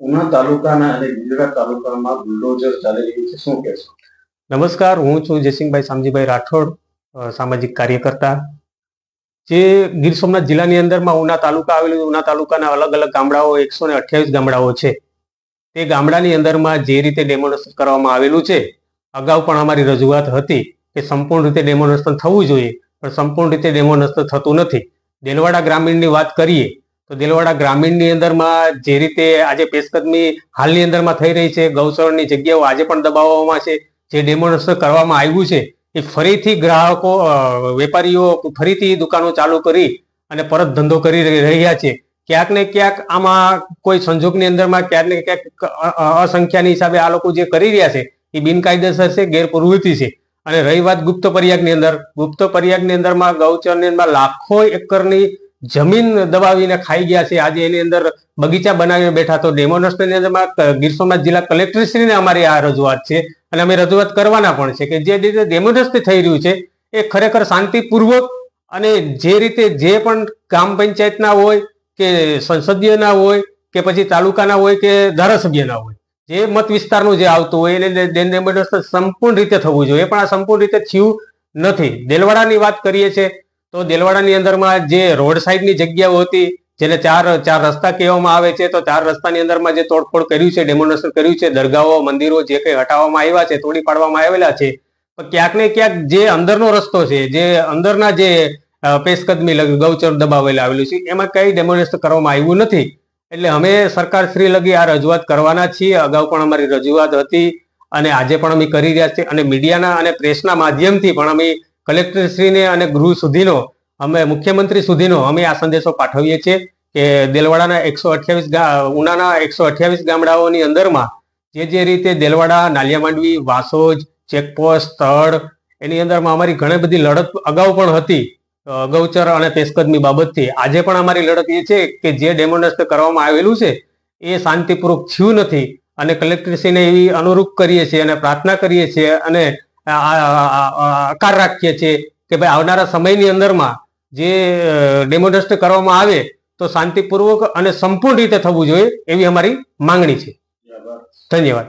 ઉના તાલુકાના અને બિદડા તાલુકામાં બુલડોઝર ચાલી રહ્યું છે. શું કહેશો? નમસ્કાર, હું છું જયસિંહભાઈ સામજીભાઈ રાઠોડ સામાજિક કાર્યકર્તા. જે ગીર સોમનાથ જિલ્લાની અંદરમાં ઉના તાલુકા આવેલું ઉના તાલુકાના અલગ અલગ ગામડાઓ, એકસો ને અઠ્યાવીસ ગામડાઓ છે. તે ગામડાની અંદરમાં જે રીતે ડેમોન્સ્ટ્રેશન કરવામાં આવેલું છે, અગાઉ પણ અમારી રજૂઆત હતી કે સંપૂર્ણ રીતે ડેમોન્સ્ટ્રેશન થવું જોઈએ, પણ સંપૂર્ણ રીતે ડેમોન્સ્ટ્રેશન થતું નથી. દેલવાડા ગ્રામીણની વાત કરીએ તો દેલવાડા ગ્રામીણની અંદરમાં જે રીતે આજે પેશકદમી હાલની અંદરમાં થઈ રહી છે ગૌચરની જગ્યાઓ આજે પણ દબાવવામાં છે, જે ડેમોન્સ્ટ્રેશન કરવામાં આવ્યું છે, એ ફરીથી ગ્રાહકો વેપારીઓ ફરીથી દુકાનો ચાલુ કરી અને પરત ધંધો કરી રહ્યા છે. ક્યાંક ને ક્યાંક આમાં કોઈ સંજોગની અંદરમાં ક્યાંક ને ક્યાંક અસંખ્યાની હિસાબે આ લોકો જે કરી રહ્યા છે, એ બિનકાયદેસર છે ગેરપ્રવૃત્તિ છે. અને રહી વાત ગુપ્ત પર્યાગની અંદર, ગુપ્ત પર્યાગની અંદરમાં, ગૌચરની અંદર લાખો એકરની જમીન દબાવીને ખાઈ ગયા છે. આજે એની અંદર બગીચા બનાવીને બેઠા તો ડેમોન્સ્ટ્રેશનની અંદરમાં ગીર સોમનાથ જિલ્લા કલેક્ટરશ્રીને અમારી આ રજૂઆત છે. અને અમે રજૂઆત કરવાના પણ છે કે જે રીતે ડેમોન્સ્ટ્રેશન થઈ રહ્યું છે, એ ખરેખર શાંતિપૂર્વક અને જે રીતે જે પણ ગ્રામ પંચાયતના હોય કે સંસદીયના હોય કે પછી તાલુકાના હોય કે ધારાસભ્યના હોય, જે મત વિસ્તારનું જે આવતું હોય એને ડેમોન્સ્ટ્રેશન સંપૂર્ણ રીતે થવું જોઈએ. પણ આ સંપૂર્ણ રીતે થયું નથી. દેલવાડાની વાત કરીએ છીએ તો દેલવાડાની અંદરમાં જે રોડ સાઈડની જગ્યાઓ હતી, જેને ચાર ચાર રસ્તા કહેવામાં આવે છે, તો ચાર રસ્તાની અંદરમાં જે તોડફોડ કર્યું છે, ડેમોન્સ્ટ્રેશન કર્યું છે, દરગાહો, મંદિરો જે કંઈ હટાવવામાં આવ્યા છે, તોડી પાડવામાં આવેલા છે પણ ક્યાંક ને ક્યાંક જે અંદરનો રસ્તો છે, જે અંદરના જે પેશકદમી ગૌચર દબાવેલા આવેલું છે, એમાં કંઈ ડેમોન્સ્ટ્રેશન કરવામાં આવ્યું નથી. એટલે અમે સરકાર શ્રી લગી આ રજૂઆત કરવાના છીએ, અગાઉ પણ અમારી રજૂઆત હતી, અને આજે પણ અમે કરી રહ્યા છીએ, અને મીડિયાના અને પ્રેસના માધ્યમથી પણ અમે કલેક્ટરશ્રીને અને ગૃહ સુધીનો, અમે મુખ્યમંત્રી સુધીનો અમે આ સંદેશો પાઠવીએ છીએ કે દેલવાડાના એકસો અઠ્યાવીસ ઉનાના એકસો અઠ્યાવીસ ગામડાઓની અંદરમાં જે જે રીતે દેલવાડા નાલિયા માંડવી વાસોજ, ચેકપોસ્ટ સ્થળ એની અંદરમાં અમારી ઘણી બધી લડત અગાઉ પણ હતી ગૌચર અને પેશકદમી બાબતથી. આજે પણ અમારી લડત એ છે કે જે ડેમોન્સ્ટ્રેશન કરવામાં આવેલું છે, એ શાંતિપૂર્વક થયું નથી. અને કલેક્ટરશ્રીને એવી અનુરૂપ કરીએ છીએ અને પ્રાર્થના કરીએ છીએ અને આકાર રાખીએ છીએ કે ભાઈ આવનારા સમયની અંદરમાં જે ડેમોન્સ્ટ્રેશન કરવામાં આવે તો શાંતિપૂર્વક અને સંપૂર્ણ રીતે થવું જોઈએ એવી અમારી માંગણી છે. ધન્યવાદ.